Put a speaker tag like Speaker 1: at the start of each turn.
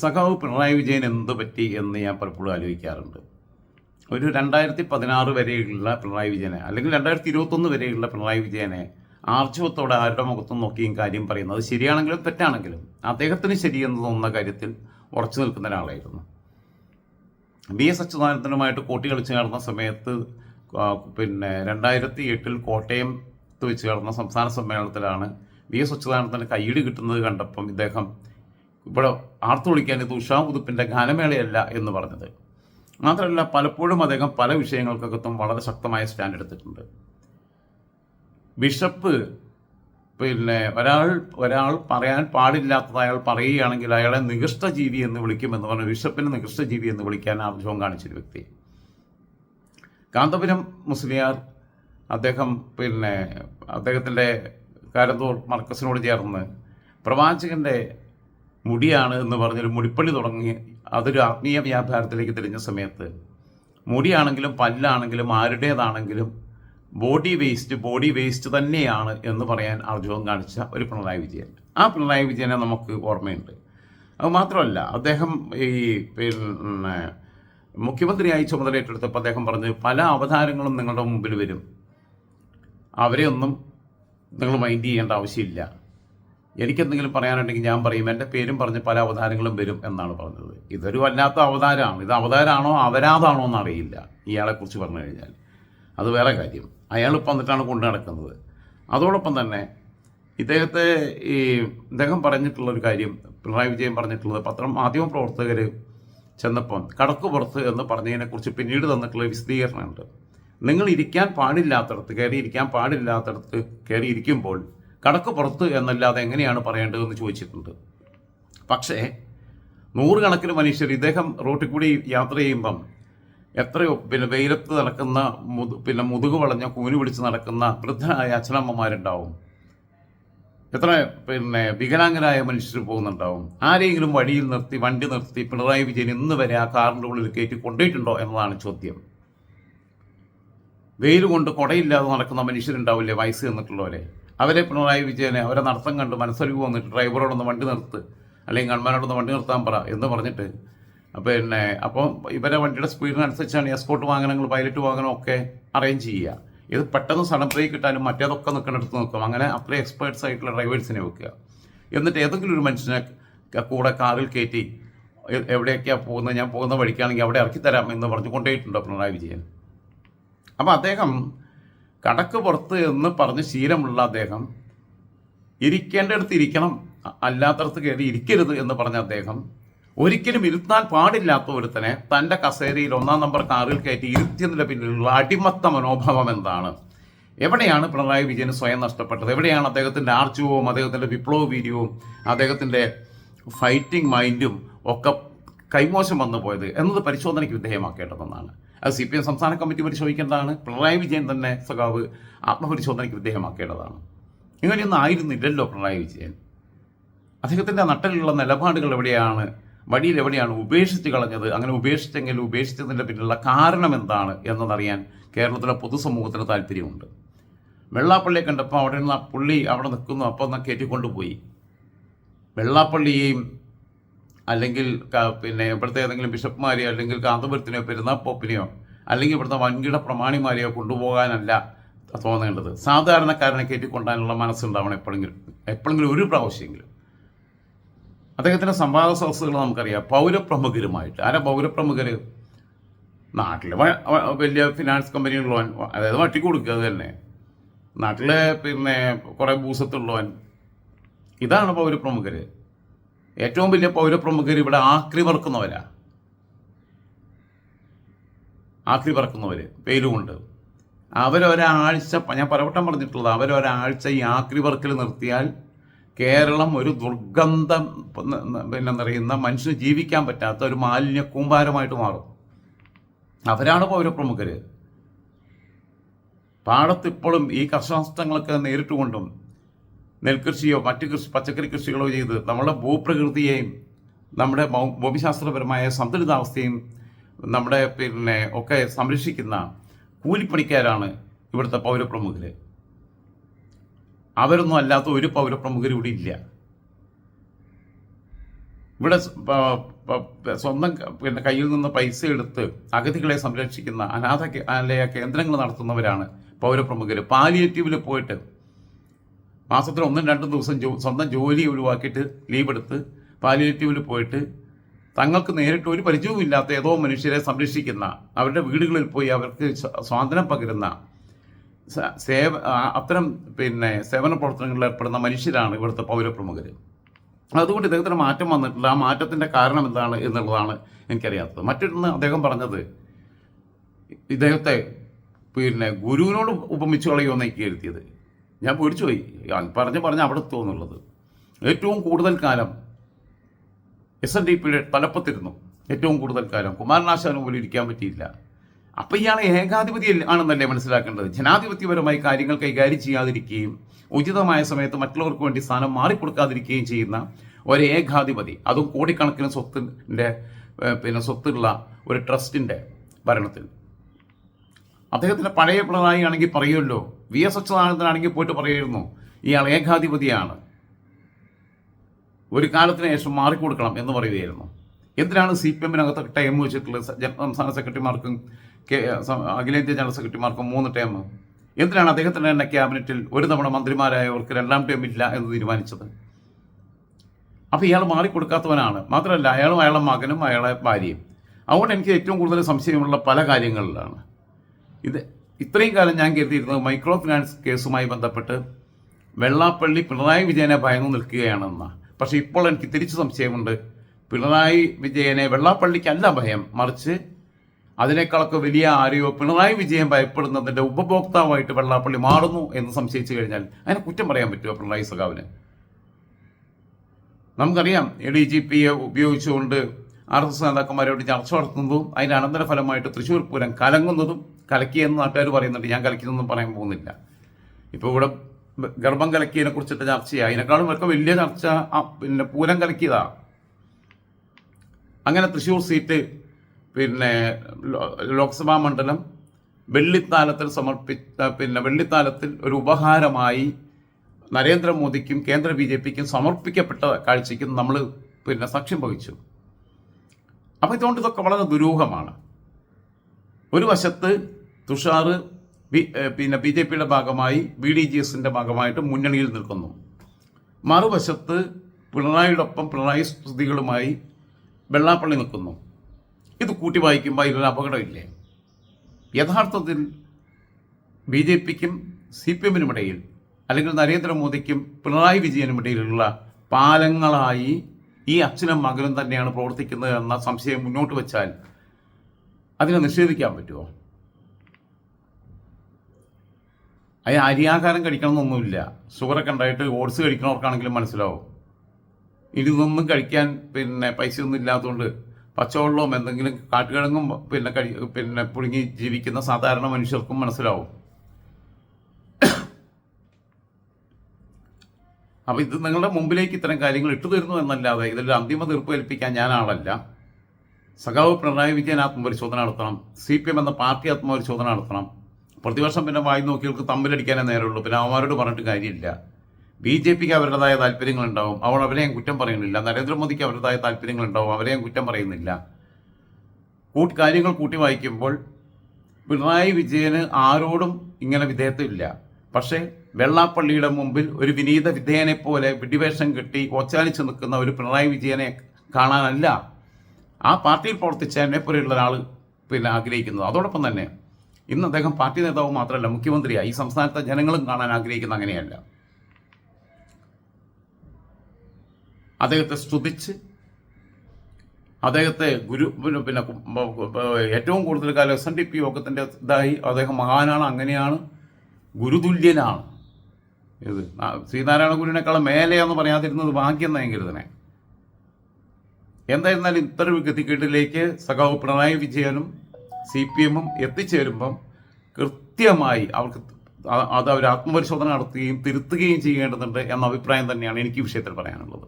Speaker 1: സഖാവ് പിണറായി വിജയൻ എന്ത് പറ്റി എന്ന് ഞാൻ പലപ്പോഴും ആലോചിക്കാറുണ്ട്. ഒരു രണ്ടായിരത്തി പതിനാറ് വരെയുള്ള പിണറായി വിജയനെ അല്ലെങ്കിൽ രണ്ടായിരത്തി ഇരുപത്തൊന്ന് വരെയുള്ള പിണറായി വിജയനെ ആർജവത്തോടെ ആരുടെ മുഖത്തും നോക്കിയും കാര്യം പറയുന്നത് ശരിയാണെങ്കിലും തെറ്റാണെങ്കിലും അദ്ദേഹത്തിന് ശരിയെന്ന് തോന്നുന്ന കാര്യത്തിൽ ഉറച്ചു നിൽക്കുന്ന ഒരാളായിരുന്നു. ബി എസ് അച്യുതാനന്ദനുമായിട്ട് കൂട്ടി കളിച്ച് നടന്ന സമയത്ത് പിന്നെ രണ്ടായിരത്തി എട്ടിൽ കോട്ടയം വെച്ച് നടന്ന സംസ്ഥാന സമ്മേളനത്തിലാണ് ബി എസ് അച്യുതാനന്ദന് കൈയ്യടി കിട്ടുന്നത് കണ്ടപ്പം ഇദ്ദേഹം ഇവിടെ ആർത്തു വിളിക്കാൻ ഇത് ഉഷാ ഉതുപ്പിന്റെ ഗാനമേളയല്ല എന്ന് പറഞ്ഞത്. മാത്രമല്ല പലപ്പോഴും അദ്ദേഹം പല വിഷയങ്ങൾക്കകത്തും വളരെ ശക്തമായ സ്റ്റാൻഡ് എടുത്തിട്ടുണ്ട്. ബിഷപ്പ് പിന്നെ ഒരാൾ ഒരാൾ പറയാൻ പാടില്ലാത്തത് അയാൾ പറയുകയാണെങ്കിൽ അയാളെ നികൃഷ്ടജീവി എന്ന് വിളിക്കുമെന്ന് പറഞ്ഞ ബിഷപ്പിനെ നികൃഷ്ടജീവി എന്ന് വിളിക്കാൻ ആർജവം കാണിച്ചൊരു വ്യക്തി. കാന്തപുരം മുസ്ലിയാർ അദ്ദേഹം പിന്നെ അദ്ദേഹത്തിന്റെ കാരന്തൂർ മർക്കസിനോട് ചേർന്ന് പ്രവാചകന്റെ മുടിയാണ് എന്ന് പറഞ്ഞൊരു മുടിപ്പള്ളി തുടങ്ങി അതൊരു ആത്മീയ വ്യാപാരത്തിലേക്ക് തിരിഞ്ഞ സമയത്ത് മുടിയാണെങ്കിലും പല്ലാണെങ്കിലും ആരുടേതാണെങ്കിലും ബോഡി വേസ്റ്റ് ബോഡി വേസ്റ്റ് തന്നെയാണ് എന്ന് പറയാൻ ആർജവം കാണിച്ച ഒരു പിണറായി വിജയൻ. ആ പിണറായി വിജയനെ നമുക്ക് ഓർമ്മയുണ്ട്. അത് മാത്രമല്ല അദ്ദേഹം ഈ പിന്നെ മുഖ്യമന്ത്രിയായി ചുമതലയേറ്റെടുത്തപ്പോൾ അദ്ദേഹം പറഞ്ഞു പല അവതാരങ്ങളും നിങ്ങളുടെ മുമ്പിൽ വരും. അവരെ ഒന്നും നിങ്ങൾ മൈൻഡ് ചെയ്യേണ്ട ആവശ്യമില്ല. എനിക്കെന്തെങ്കിലും പറയാനുണ്ടെങ്കിൽ ഞാൻ പറയും. എന്റെ പേരും പറഞ്ഞ് പല അവതാരങ്ങളും വരും എന്നാണ് പറഞ്ഞത്. ഇതൊരു വല്ലാത്ത അവതാരമാണ്. ഇത് അവതാരമാണോ അവരാതാണോ എന്നറിയില്ല ഇയാളെക്കുറിച്ച് പറഞ്ഞു കഴിഞ്ഞാൽ. അത് വേറെ കാര്യം. അയാൾ ഇപ്പം വന്നിട്ടാണ് കൊണ്ടു നടക്കുന്നത്. അതോടൊപ്പം തന്നെ ഇദ്ദേഹത്തെ ഈ ഇദ്ദേഹം പറഞ്ഞിട്ടുള്ളൊരു കാര്യം പിണറായി വിജയൻ പറഞ്ഞിട്ടുള്ളത് പത്രം മാധ്യമ പ്രവർത്തകർ ചെന്നപ്പം കടക്ക് പുറത്ത് എന്ന് പറഞ്ഞതിനെക്കുറിച്ച് പിന്നീട് തന്നിട്ടുള്ള വിശദീകരണമുണ്ട്. നിങ്ങൾ ഇരിക്കാൻ പാടില്ലാത്തടത്ത് കയറി ഇരിക്കാൻ പാടില്ലാത്തടത്ത് കയറി ഇരിക്കുമ്പോൾ കടക്ക് പുറത്ത് എന്നല്ലാതെ എങ്ങനെയാണ് പറയേണ്ടതെന്ന് ചോദിച്ചിട്ടുണ്ട്. പക്ഷേ നൂറുകണക്കിന് മനുഷ്യർ ഇദ്ദേഹം റോട്ടിൽ കൂടി യാത്ര ചെയ്യുമ്പം എത്രയോ പിന്നെ വെയിലത്ത് നടക്കുന്ന മുതു പിന്നെ മുതുക് വളഞ്ഞ കൂനി പിടിച്ച് നടക്കുന്ന വൃദ്ധരായ അച്ഛനമ്മമാരുണ്ടാവും. എത്ര പിന്നെ വികലാംഗരായ മനുഷ്യർ പോകുന്നുണ്ടാവും. ആരെങ്കിലും വഴിയിൽ നിർത്തി വണ്ടി നിർത്തി പിണറായി വിജയൻ ഇന്ന് വരെ ആ കാറിന്റെ ഉള്ളിൽ കയറ്റി കൊണ്ടുപോയിട്ടുണ്ടോ എന്നതാണ് ചോദ്യം. വെയിൽ കൊണ്ട് കുടയില്ലാതെ നടക്കുന്ന മനുഷ്യരുണ്ടാവില്ലേ വയസ്സ് എന്നിട്ടുള്ളവരെ അവരെ പിണറായി വിജയനെ അവരെ നടത്തം കണ്ട് മനസ്സലിവ് വന്നിട്ട് ഡ്രൈവറോടൊന്ന് വണ്ടി നിർത്ത് അല്ലെങ്കിൽ ഗൺമാനോടൊന്ന് വണ്ടി നിർത്താൻ പറ എന്ന് പറഞ്ഞിട്ട് പിന്നെ അപ്പം ഇവരെ വണ്ടിയുടെ സ്പീഡിനനുസരിച്ചാണ് എസ്കോട്ട് വാഹനങ്ങൾ പൈലറ്റ് വാഹനം ഒക്കെ അറേഞ്ച് ചെയ്യുക. ഇത് പെട്ടെന്ന് സഡൻ ബ്രേക്ക് കിട്ടാനും മറ്റേതൊക്കെ നിൽക്കുന്നിടത്ത് നിൽക്കും. അങ്ങനെ അത്രയും എക്സ്പേർട്സ് ആയിട്ടുള്ള ഡ്രൈവേഴ്സിനെ വെക്കുക. എന്നിട്ട് ഏതെങ്കിലും ഒരു മനുഷ്യനെ കൂടെ കാറിൽ കയറ്റി എവിടെയൊക്കെയാണ് പോകുന്നത് ഞാൻ പോകുന്ന വഴിക്കാണെങ്കിൽ അവിടെ ഇറക്കി തരാം എന്ന് പറഞ്ഞു കൊണ്ടുപോയിട്ടുണ്ടോ പിണറായി വിജയൻ. അപ്പോൾ അദ്ദേഹം കടക്ക് പുറത്ത് എന്ന് പറഞ്ഞ് ശീലമുള്ള അദ്ദേഹം ഇരിക്കേണ്ടടുത്ത് ഇരിക്കണം അല്ലാത്തടത്ത് കയറി ഇരിക്കരുത് എന്ന് പറഞ്ഞ അദ്ദേഹം ഒരിക്കലും ഇരുത്താൻ പാടില്ലാത്ത ഒരുത്തനെ തന്റെ കസേരയിൽ ഒന്നാം നമ്പർ കാറിൽ കയറ്റി ഇരുത്തിയതിന്റെ പിന്നിലുള്ള അടിമത്ത മനോഭാവം എന്താണ്? എവിടെയാണ് പിണറായി വിജയൻ സ്വയം നഷ്ടപ്പെട്ടത്? എവിടെയാണ് അദ്ദേഹത്തിന്റെ ആർജവവും അദ്ദേഹത്തിന്റെ വിപ്ലവ വീര്യവും അദ്ദേഹത്തിന്റെ ഫൈറ്റിംഗ് മൈൻഡും ഒക്കെ കൈമോശം വന്നു പോയത് എന്നത് പരിശോധനയ്ക്ക് വിധേയമാക്കേണ്ടതെന്നാണ്. അത് സി പി എം സംസ്ഥാന കമ്മിറ്റി പരിശോധിക്കേണ്ടതാണ്. പിണറായി വിജയൻ തന്നെ സഖാവ് ആത്മപരിശോധനയ്ക്ക് വിധേയമാക്കേണ്ടതാണ്. ഇങ്ങനെയൊന്നും ആയിരുന്നില്ലല്ലോ പിണറായി വിജയൻ. അദ്ദേഹത്തിന്റെ നട്ടലുള്ള നിലപാടുകൾ എവിടെയാണ്? വഴിയിൽ എവിടെയാണ് ഉപേക്ഷിച്ച് കളഞ്ഞത്? അങ്ങനെ ഉപേക്ഷിച്ചെങ്കിൽ ഉപേക്ഷിച്ചതിന്റെ പിന്നിലുള്ള കാരണം എന്താണ് എന്നതറിയാൻ കേരളത്തിലെ പൊതുസമൂഹത്തിന് താല്പര്യമുണ്ട്. വെള്ളാപ്പള്ളിയെ കണ്ടപ്പോൾ അവിടെ നിന്ന് ആ പുള്ളി അവിടെ നിൽക്കുന്നു. അപ്പോൾ ഒന്ന് കയറ്റിക്കൊണ്ടുപോയി വെള്ളാപ്പള്ളിയെയും അല്ലെങ്കിൽ പിന്നെ ഇവിടുത്തെ ഏതെങ്കിലും ബിഷപ്പ്മാരെയോ അല്ലെങ്കിൽ കാന്തപുരത്തിനെയോ പെരുന്നാ പോപ്പിനെയോ അല്ലെങ്കിൽ ഇവിടുത്തെ വൻകിട പ്രമാണിമാരെയോ കൊണ്ടുപോകാനല്ല തോന്നേണ്ടത്. സാധാരണക്കാരനെ കയറ്റിക്കൊണ്ടാനുള്ള മനസ്സുണ്ടാവണം എപ്പോഴെങ്കിലും എപ്പോഴെങ്കിലും ഒരു പ്രാവശ്യമെങ്കിലും. അദ്ദേഹത്തിന്റെ സംവാദ സദസ്സുകൾ നമുക്കറിയാം. പൗരപ്രമുഖരുമായിട്ട്. ആരാ പൗരപ്രമുഖർ നാട്ടിൽ വലിയ ഫിനാൻസ് കമ്പനിയുള്ളവൻ അതായത് വട്ടി കൊടുക്കുക അത് തന്നെ. നാട്ടിലെ പിന്നെ കുറേ ഭൂസത്തുള്ളവൻ ഇതാണ് പൗരപ്രമുഖർ ഏറ്റവും വലിയ പൗരപ്രമുഖർ ഇവിടെ ആക്രി പറക്കുന്നവരാ. ആക്രി പറക്കുന്നവർ വെയിലുകൊണ്ട് അവരൊരാഴ്ച ഞാൻ പലവട്ടം പറഞ്ഞിട്ടുള്ളത് അവരൊരാഴ്ച ഈ ആക്രി വർക്കിൽ നിർത്തിയാൽ കേരളം ഒരു ദുർഗന്ധം പിന്നെ നിറയുന്ന മനുഷ്യന് ജീവിക്കാൻ പറ്റാത്ത ഒരു മാലിന്യ കൂമ്പാരമായിട്ട് മാറും. അവരാണ് പൗരപ്രമുഖർ പാടത്തിപ്പോഴും ഈ കർഷകനഷ്ടങ്ങളൊക്കെ നേരിട്ടുകൊണ്ടും നെൽകൃഷിയോ മറ്റ് കൃഷി പച്ചക്കറി കൃഷികളോ ചെയ്ത് നമ്മുടെ ഭൂപ്രകൃതിയെയും നമ്മുടെ ഭൂമിശാസ്ത്രപരമായ സന്തുലിതാവസ്ഥയും നമ്മുടെ പിന്നെ ഒക്കെ സംരക്ഷിക്കുന്ന കൂലിപ്പണിക്കാരാണ് ഇവിടുത്തെ പൗരപ്രമുഖർ അവരൊന്നും അല്ലാത്ത ഒരു പൗരപ്രമുഖർ ഇവിടെ ഇല്ല. ഇവിടെ സ്വന്തം പിന്നെ കയ്യിൽ നിന്ന് പൈസ എടുത്ത് അഗതികളെ സംരക്ഷിക്കുന്ന അനാഥ കേന്ദ്രങ്ങൾ നടത്തുന്നവരാണ് പൗരപ്രമുഖർ പാലിയേറ്റീവിൽ പോയിട്ട് മാസത്തിൽ ഒന്നും രണ്ടും ദിവസം ജോ സ്വന്തം ജോലി ഒഴിവാക്കിയിട്ട് ലീവ് എടുത്ത് പാലിയേറ്റീവിൽ പോയിട്ട് തങ്ങൾക്ക് നേരിട്ട് ഒരു പരിചയവുമില്ലാത്ത ഏതോ മനുഷ്യരെ സംരക്ഷിക്കുന്ന അവരുടെ വീടുകളിൽ പോയി അവർക്ക് സ്വ- സ്വാതന്ത്ര്യം പകരുന്ന സേവ അത്തരം പിന്നെ സേവന പ്രവർത്തനങ്ങളിൽ ഏർപ്പെടുന്ന മനുഷ്യരാണ് ഇവിടുത്തെ പൗരപ്രമുഖർ അതുകൊണ്ട് ഇദ്ദേഹത്തിന് മാറ്റം വന്നിട്ടില്ല. ആ മാറ്റത്തിന്റെ കാരണം എന്താണ് എന്നുള്ളതാണ് എനിക്കറിയാത്തത്. മറ്റൊന്ന് അദ്ദേഹം പറഞ്ഞത് ഇദ്ദേഹത്തെ പിന്നെ ഗുരുവിനോട് ഉപമിച്ചു കളയുമെന്ന് എനിക്ക് എഴുതിയത്. ഞാൻ പേടിച്ചു പോയി. പറഞ്ഞ് പറഞ്ഞ് അവിടെ എത്തുമെന്നുള്ളത് ഏറ്റവും കൂടുതൽ കാലം എസ് എൻ ഡി പിയുടെ തലപ്പത്തിരുന്നു. ഏറ്റവും കൂടുതൽ കാലം കുമാരനാശാനും പോലും ഇരിക്കാൻ പറ്റിയില്ല. അപ്പം ഇയാൾ ഏകാധിപതി ആണെന്നല്ലേ മനസ്സിലാക്കേണ്ടത്. ജനാധിപത്യപരമായി കാര്യങ്ങൾ കൈകാര്യം ചെയ്യാതിരിക്കുകയും ഉചിതമായ സമയത്ത് മറ്റുള്ളവർക്ക് വേണ്ടി സ്ഥാനം മാറിക്കൊടുക്കാതിരിക്കുകയും ചെയ്യുന്ന ഒരു ഏകാധിപതി. അതും കോടിക്കണക്കിന് സ്വത്തിന്റെ പിന്നെ സ്വത്തുള്ള ഒരു ട്രസ്റ്റിന്റെ ഭരണത്തിൽ. അദ്ദേഹത്തിന്റെ പഴയ പിണറായി ആണെങ്കിൽ പറയുമല്ലോ വി എസ് അച്യുതാനന്ദനാണെങ്കിൽ പോയിട്ട് പറയായിരുന്നു ഇയാൾ ഏകാധിപതിയാണ്. ഒരു കാലത്തിന് ശേഷം മാറിക്കൊടുക്കണം എന്ന് പറയുകയായിരുന്നു. എന്തിനാണ് സി പി എമ്മിനകത്ത് ടൈം വെച്ചിട്ടുള്ളത്? സംസ്ഥാന സെക്രട്ടറിമാർക്കും കെ അഖിലേന്ത്യാ ജനറൽ സെക്രട്ടറിമാർക്കും മൂന്ന് ടൈം എന്തിനാണ് അദ്ദേഹത്തിന്റെ തന്നെ ക്യാബിനറ്റിൽ ഒരു തവണ മന്ത്രിമാരായവർക്ക് രണ്ടാം ടൈം ഇല്ല എന്ന് തീരുമാനിച്ചത്? അപ്പോൾ ഇയാൾ മാറിക്കൊടുക്കാത്തവനാണ്. മാത്രമല്ല അയാളും അയാളുടെ മകനും അയാളെ ഭാര്യയും. അതുകൊണ്ട് എനിക്ക് ഏറ്റവും കൂടുതൽ സംശയമുള്ള പല കാര്യങ്ങളിലാണ്. ഇത് ഇത്രയും കാലം ഞാൻ കരുതിയിരുന്നത് മൈക്രോ ഫിനാൻസ് കേസുമായി ബന്ധപ്പെട്ട് വെള്ളാപ്പള്ളി പിണറായി വിജയനെ ഭയന്നു നിൽക്കുകയാണെന്ന. പക്ഷേ ഇപ്പോൾ എനിക്ക് തിരിച്ചു സംശയമുണ്ട്. പിണറായി വിജയനെ വെള്ളാപ്പള്ളിക്കല്ല ഭയം. മറിച്ച് അതിനേക്കാളൊക്കെ വലിയ ആരെയോ പിണറായി വിജയൻ ഭയപ്പെടുന്നതിന്റെ ഉപഭോക്താവായിട്ട് വെള്ളാപ്പള്ളി മാറുന്നു എന്ന് സംശയിച്ചു കഴിഞ്ഞാൽ അതിനെ കുറ്റം പറയാൻ പറ്റുമോ പിണറായി സഖാവിന്? നമുക്കറിയാം എ ഡി ജി പിയെ ഉപയോഗിച്ചുകൊണ്ട് ആർ എസ് എസ് നേതാക്കന്മാരോട് ചർച്ച നടത്തുന്നതും അതിന്റെ അനന്തരഫലമായിട്ട് തൃശ്ശൂർ പൂരം കലങ്ങുന്നതും കലക്കിയെന്ന് നാട്ടുകാർ പറയുന്നുണ്ട്. ഞാൻ കലക്കിയതൊന്നും പറയാൻ പോകുന്നില്ല. ഇപ്പോൾ ഇവിടെ ഗർഭം കലക്കിയതിനെ കുറിച്ചിട്ട് ചർച്ചയായി. അതിനേക്കാളും ഒക്കെ വലിയ ചർച്ച പിന്നെ പൂരം കലക്കിയതാ. അങ്ങനെ തൃശ്ശൂർ സീറ്റ് പിന്നെ ലോക്സഭാ മണ്ഡലം വെള്ളിത്താലത്തിൽ സമർപ്പിച്ച പിന്നെ വെള്ളിത്താലത്തിൽ ഒരു ഉപഹാരമായി നരേന്ദ്രമോദിക്കും കേന്ദ്ര ബി ജെ പിക്കും സമർപ്പിക്കപ്പെട്ട കാഴ്ചയ്ക്കും നമ്മൾ പിന്നെ സാക്ഷ്യം വഹിച്ചു. അപ്പോൾ ഇതുകൊണ്ട് ഇതൊക്കെ വളരെ ദുരൂഹമാണ്. ഒരു വശത്ത് തുഷാർ പിന്നെ ബി ജെ പിയുടെ ഭാഗമായി ബി ഡി ജി എസിന്റെ ഭാഗമായിട്ട് മുന്നണിയിൽ നിൽക്കുന്നു. മറുവശത്ത് പിണറായിയോടൊപ്പം പിണറായി സ്തുതികളുമായി വെള്ളാപ്പള്ളി നിൽക്കുന്നു. ഇത് കൂട്ടി വായിക്കുമ്പോൾ ഇതിലൊരു അപകടമില്ലേ? യഥാർത്ഥത്തിൽ ബി ജെ പിക്കും സി പി എമ്മിനും ഇടയിൽ അല്ലെങ്കിൽ നരേന്ദ്രമോദിക്കും പിണറായി വിജയനും ഇടയിലുള്ള പാലങ്ങളായി ഈ അച്ഛനും മകനും തന്നെയാണ് പ്രവർത്തിക്കുന്നത് എന്ന സംശയം മുന്നോട്ട് വെച്ചാൽ അതിനെ നിഷേധിക്കാൻ പറ്റുമോ അതിന് അരിയാഹാരം കഴിക്കണമെന്നൊന്നുമില്ല. ഷുഗറൊക്കെ ഉണ്ടായിട്ട് ഓട്സ് കഴിക്കണവർക്കാണെങ്കിലും മനസ്സിലാവും. ഇതൊന്നും കഴിക്കാൻ പിന്നെ പൈസയൊന്നും ഇല്ലാത്തതുകൊണ്ട് പച്ചവെള്ളവും എന്തെങ്കിലും കാട്ടുകിഴങ്ങും പിന്നെ കഴി പിന്നെ പുഴുങ്ങി ജീവിക്കുന്ന സാധാരണ മനുഷ്യർക്കും മനസ്സിലാവും. അപ്പോൾ ഇത് നിങ്ങളുടെ മുമ്പിലേക്ക് ഇത്തരം കാര്യങ്ങൾ ഇട്ടു തരുന്നു എന്നല്ലാതെ ഇതിൽ അന്തിമ തീർപ്പ് ഏൽപ്പിക്കാൻ ഞാൻ ആളല്ല. സഖാവ് പിണറായി വിജയൻ ആത്മപരിശോധന നടത്തണം. സി പി എം എന്ന പാർട്ടി ആത്മപരിശോധന നടത്തണം. പ്രതിവർഷം പിന്നെ വായി നോക്കിയവർക്ക് തമ്മിലടിക്കാനേ നേരമുള്ളൂ. പിന്നെ അവന്മാരോട് പറഞ്ഞിട്ട് കാര്യമില്ല. ബി ജെ പിക്ക് അവരുടേതായ താല്പര്യങ്ങളുണ്ടാവും. അവൾ അവരെയും കുറ്റം പറയുന്നില്ല. നരേന്ദ്രമോദിക്ക് അവരുടേതായ താല്പര്യങ്ങളുണ്ടാവും. അവരെയും കുറ്റം പറയുന്നില്ല. കൂട്ടി കാര്യങ്ങൾ കൂട്ടി വായിക്കുമ്പോൾ പിണറായി വിജയന് ആരോടും ഇങ്ങനെ വിധേയത്വമില്ല. പക്ഷേ വെള്ളാപ്പള്ളിയുടെ മുമ്പിൽ ഒരു വിനീത വിധേയനെ പോലെ വിഡിവേഷം കെട്ടി ഒച്ചാലിച്ച് നിൽക്കുന്ന ഒരു പിണറായി വിജയനെ കാണാനല്ല ആ പാർട്ടിയിൽ പ്രവർത്തിച്ച എന്നെ പോലെയുള്ള ഒരാൾ പിന്നെ ആഗ്രഹിക്കുന്നത് അതോടൊപ്പം തന്നെ ഇന്ന് അദ്ദേഹം പാർട്ടി നേതാവ് മാത്രമല്ല മുഖ്യമന്ത്രിയായി ഈ സംസ്ഥാനത്തെ ജനങ്ങളും കാണാൻ ആഗ്രഹിക്കുന്ന അങ്ങനെയല്ല. അദ്ദേഹത്തെ സ്തുതിച്ച് അദ്ദേഹത്തെ ഗുരു പിന്നെ ഏറ്റവും കൂടുതൽ കാലം എസ് എൻ ഡി പി യോഗത്തിന്റെ ഇതായി അദ്ദേഹം മഹാനാണ് അങ്ങനെയാണ് ഗുരുതുല്യനാണ്. ഇത് ശ്രീനാരായണ ഗുരുവിനേക്കാളും മേലെയാന്ന് പറയാതിരുന്നത് ഭാഗ്യം നയങ്കരുതനെ എന്തായിരുന്നാലും ഇത്തരം ഗതികേട്ടിലേക്ക് സഖാവ് പിണറായി വിജയനും സി പി എമ്മും എത്തിച്ചേരുമ്പം കൃത്യമായി അവർക്ക് അത് അവർ ആത്മപരിശോധന നടത്തുകയും തിരുത്തുകയും ചെയ്യേണ്ടതുണ്ട് എന്ന അഭിപ്രായം തന്നെയാണ് എനിക്ക് വിഷയത്തിൽ പറയാനുള്ളത്.